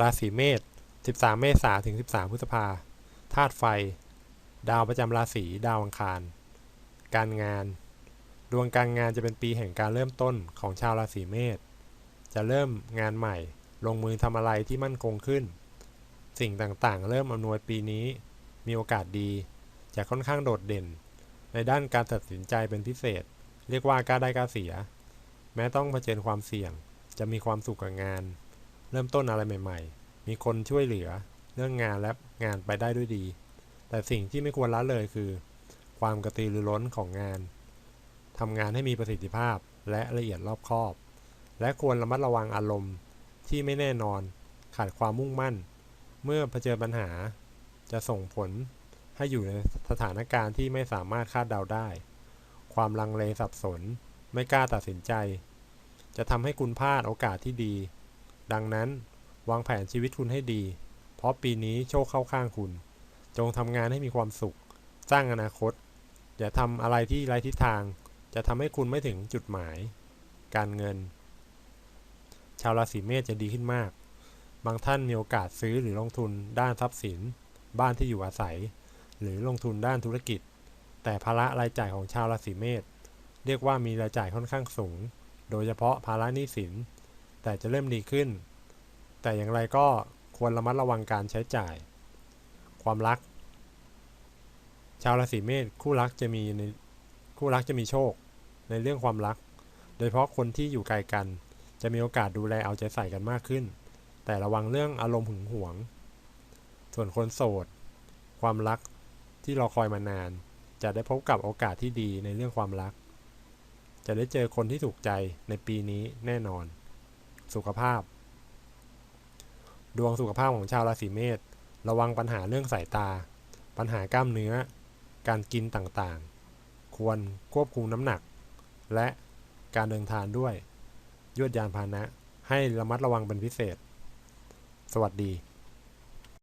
ราศีเมษ 13 เมษายนถึง 13 พฤษภาธาตุไฟ ดาวประจำราศี ดาวอังคาร การงาน ดวงการงานจะเป็นปีแห่งการเริ่มต้นของชาวราศีเมษ จะเริ่มงานใหม่ ลงมือทำอะไรที่มั่นคงขึ้น สิ่งต่างๆ เริ่มอำนวยปีนี้ มีโอกาสดี จะค่อนข้างโดดเด่น ในด้านการตัดสินใจเป็นพิเศษ เรียกว่ากล้าได้กล้าเสีย แม้ต้องเผชิญความเสี่ยง จะมีความสุขกับงาน เริ่มต้นอะไรใหม่ ๆ มีคนช่วยเหลือ เรื่องงานและงานไปได้ด้วยดี แต่สิ่งที่ไม่ควรละเลยคือ ความกระตือรือร้นของงานทำงานให้มีประสิทธิภาพและละเอียดรอบคอบ และควรระมัดระวังอารมณ์ที่ไม่แน่นอน ขาดความมุ่งมั่น เมื่อเผชิญปัญหา จะส่งผลให้อยู่ในสถานการณ์ที่ไม่สามารถคาดเดาได้ ความลังเลสับสน ไม่กล้าตัดสินใจ จะทำให้คุณพลาดโอกาสที่ดี ดังนั้นวางแผนชีวิตคุณให้ดี เพราะปีนี้โชคเข้าข้างคุณ จงทำงานให้มีความสุข สร้างอนาคต อย่าทำอะไรที่ไร้ทิศทาง จะทำให้คุณไม่ถึงจุดหมาย การเงิน ชาวราศีเมษจะดีขึ้นมาก บางท่านมีโอกาสซื้อหรือลงทุนด้านทรัพย์สิน บ้านที่อยู่อาศัย หรือลงทุนด้านธุรกิจ แต่ภาระรายจ่ายของชาวราศีเมษเรียกว่ามีรายจ่ายค่อนข้างสูง โดยเฉพาะภาระหนี้สิน แต่จะเริ่มดีขึ้น แต่อย่างไรก็ควรระมัดระวังการใช้จ่าย ความรัก ชาวราศีเมษคู่รักจะมีในคู่รักจะมีโชค ในเรื่องความรัก โดยเฉพาะคนที่อยู่ไกลกัน จะมีโอกาสดูแลเอาใจใส่กันมากขึ้น แต่ระวังเรื่องอารมณ์หึงหวง ส่วนคนโสด ความรักที่รอคอยมานาน จะได้พบกับโอกาสที่ดีในเรื่องความรัก จะได้เจอคนที่ถูกใจในปีนี้แน่นอน สุขภาพ ดวงสุขภาพของชาวราศีเมษระวังปัญหาเรื่องสายตา ปัญหากล้ามเนื้อ การกินต่างๆ ควรควบคุมน้ำหนัก และการเดินทางด้วยยวดยานพาหนะ ให้ระมัดระวังเป็นพิเศษ สวัสดี